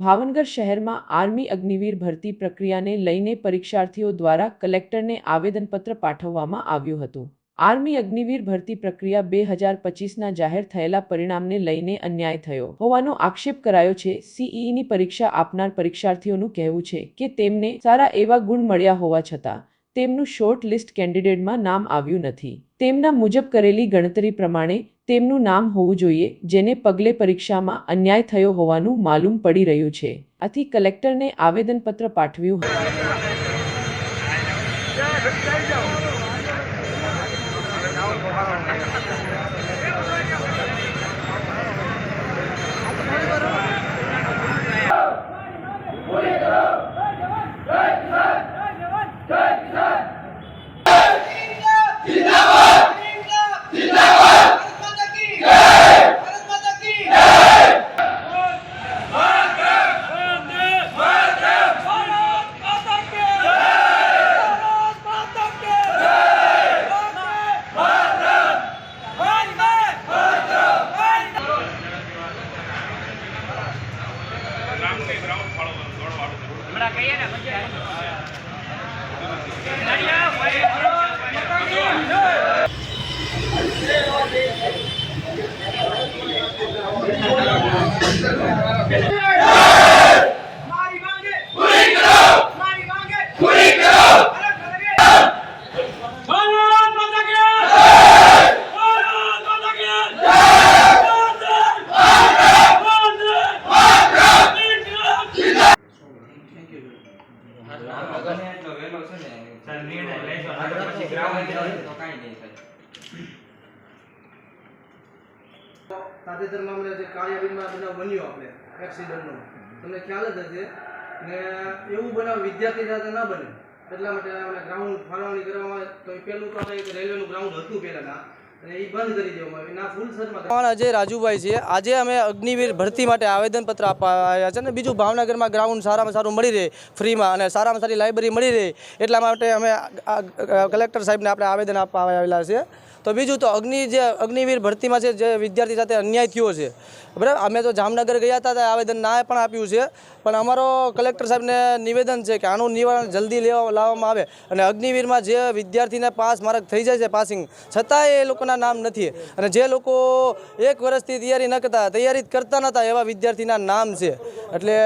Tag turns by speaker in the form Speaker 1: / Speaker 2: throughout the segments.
Speaker 1: ભાવનગર શહેરમાં આર્મી અગ્નિવીર ભરતી પ્રક્રિયાને લઈને પરીક્ષાર્થીઓ દ્વારા કલેક્ટરને આવેદનપત્ર પાઠવવામાં આવ્યું હતું. આર્મી અગ્નિવીર ભરતી પ્રક્રિયા બે હજાર પચીસના જાહેર થયેલા પરિણામને લઈને અન્યાય થયો હોવાનો આક્ષેપ કરાયો છે. સીઈની પરીક્ષા આપનાર પરીક્ષાર્થીઓનું કહેવું છે કે તેમને સારા એવા ગુણ મળ્યા હોવા છતાં તેમનું શોર્ટ લિસ્ટ કેન્ડિડેટમાં નામ આવ્યું નથી. તેમના મુજબ કરેલી ગણતરી પ્રમાણે તેમનું નામ હોવું જોઈએ, જેને પગલે પરીક્ષામાં અન્યાય થયો હોવાનું માલુમ પડી રહ્યું છે. આથી કલેક્ટરને આવેદનપત્ર પાઠવ્યું હતું.
Speaker 2: હમણાં કહીએ ને પછી નડિયા હોય
Speaker 3: મારી માંગે પૂરી કરો મારી માંગે પૂરી કરો ભારત માતા કી જય ભારત માતા કી જય
Speaker 4: તાજેતરમાં અમને જે કાળિયાબીનમાં બનાવ બન્યો આપણે એક્સિડન્ટનો તમને ખ્યાલ જ હશે ને એવું બનાવ વિદ્યાર્થી સાથે ના બને. એટલા માટે આપણે ગ્રાઉન્ડ ફાળવણી કરવામાં આવે. તો એ પહેલું તો રેલવેનું ગ્રાઉન્ડ હતું પહેલાંના.
Speaker 5: પણ અજય રાજુભાઈ છે, આજે અમે અગ્નિવીર ભરતી માટે આવેદનપત્ર આપવા આવ્યા છે અને બીજું ભાવનગરમાં ગ્રાઉન્ડ સારામાં સારું મળી રહે ફ્રીમાં અને સારામાં સારી લાઇબ્રેરી મળી રહે, એટલા માટે અમે કલેક્ટર સાહેબને આપણે આવેદન આપવા આવેલા છે. તો બીજું તો અગ્નિ જે અગ્નિવીર ભરતીમાં છે, જે વિદ્યાર્થી સાથે અન્યાય થયો છે. બરાબર? અમે તો જામનગર ગયા હતા, ત્યાં આવેદન ના પણ આપ્યું છે. પણ અમારો કલેક્ટર સાહેબને નિવેદન છે કે આનું નિવારણ જલ્દી લેવા, લાવવામાં આવે અને અગ્નિવીરમાં જે વિદ્યાર્થીને પાસ માર્ક થઈ જાય છે પાસિંગ, છતાંય એ લોકોના નામ નથી. અને જે લોકો એક વર્ષથી તૈયારી ન કરતા, તૈયારી જ કરતા નહોતા એવા વિદ્યાર્થીના નામ છે. એટલે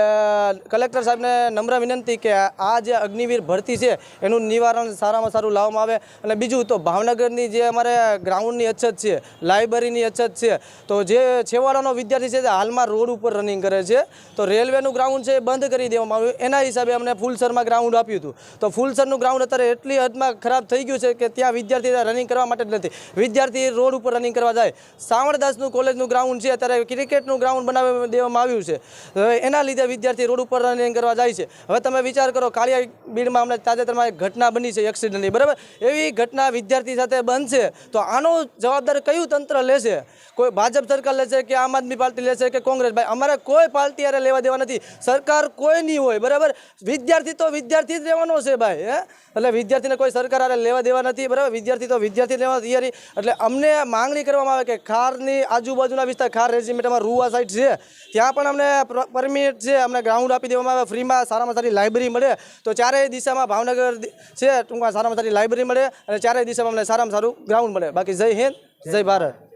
Speaker 5: કલેક્ટર સાહેબને નમ્ર વિનંતી કે આ જે અગ્નિવીર ભરતી છે, એનું નિવારણ સારામાં સારું લાવવામાં આવે. અને બીજું તો ભાવનગરની જે અમારે ગ્રાઉન્ડની અછત છે, લાઇબ્રેરીની અછત છે. તો જે છેવાડાનો વિદ્યાર્થી છે તે હાલમાં રોડ ઉપર રનિંગ કરે છે. તો રેલવેનું ગ્રાઉન્ડ છે એ બંધ કરી દેવામાં આવ્યું. એના હિસાબે અમને ફૂલસરમાં ગ્રાઉન્ડ આપ્યું હતું. તો ફૂલસરનું ગ્રાઉન્ડ અત્યારે એટલી હદમાં ખરાબ થઈ ગયું છે કે ત્યાં વિદ્યાર્થી રનિંગ કરવા માટે જ નથી. વિદ્યાર્થી રોડ ઉપર રનિંગ કરવા જાય. સાવણદાસનું કોલેજનું ગ્રાઉન્ડ છે, અત્યારે ક્રિકેટનું ગ્રાઉન્ડ બનાવી દેવામાં આવ્યું છે. એના લીધે વિદ્યાર્થી રોડ ઉપર રનિંગ કરવા જાય છે. હવે તમે વિચાર કરો કાળિયા બીડમાં હમણાં તાજેતરમાં એક ઘટના બની છે એક્સિડન્ટની બરાબર? એવી ઘટના વિદ્યાર્થી સાથે બનશે તો આનો જવાબદાર કયું તંત્ર લેશે? કોઈ ભાજપ સરકાર લેશે કે આમ આદમી પાર્ટી લેશે કે કોંગ્રેસ? ભાઈ, અમારે કોઈ પાર્ટી અરે લેવા દેવા નથી. સરકાર કોઈ નહીં હોય, બરાબર? વિદ્યાર્થી તો વિદ્યાર્થી જ રહેવાનો છે ભાઈ, હે? એટલે વિદ્યાર્થીને કોઈ સરકાર અરે લેવા દેવા નથી, બરાબર? વિદ્યાર્થી તો વિદ્યાર્થી લેવા તૈયારી. એટલે અમને માંગણી કરવામાં આવે કે ખારની આજુબાજુના વિસ્તાર, ખાર રેજીમેન્ટમાં રૂવા સાઈડ છે, ત્યાં પણ અમને પરમિટ છે, અમને ગ્રાઉન્ડ આપી દેવામાં આવે, ફ્રીમાં સારામાં સારી લાઇબ્રેરી મળે. તો ચારેય દિશામાં ભાવનગર છે, ટૂંકમાં સારામાં સારી લાઇબ્રેરી મળે અને ચારેય દિશામાં અમને સારામાં સારું ગ્રાઉન્ડ મળે બાકી જય હિન્દ જય ભારત.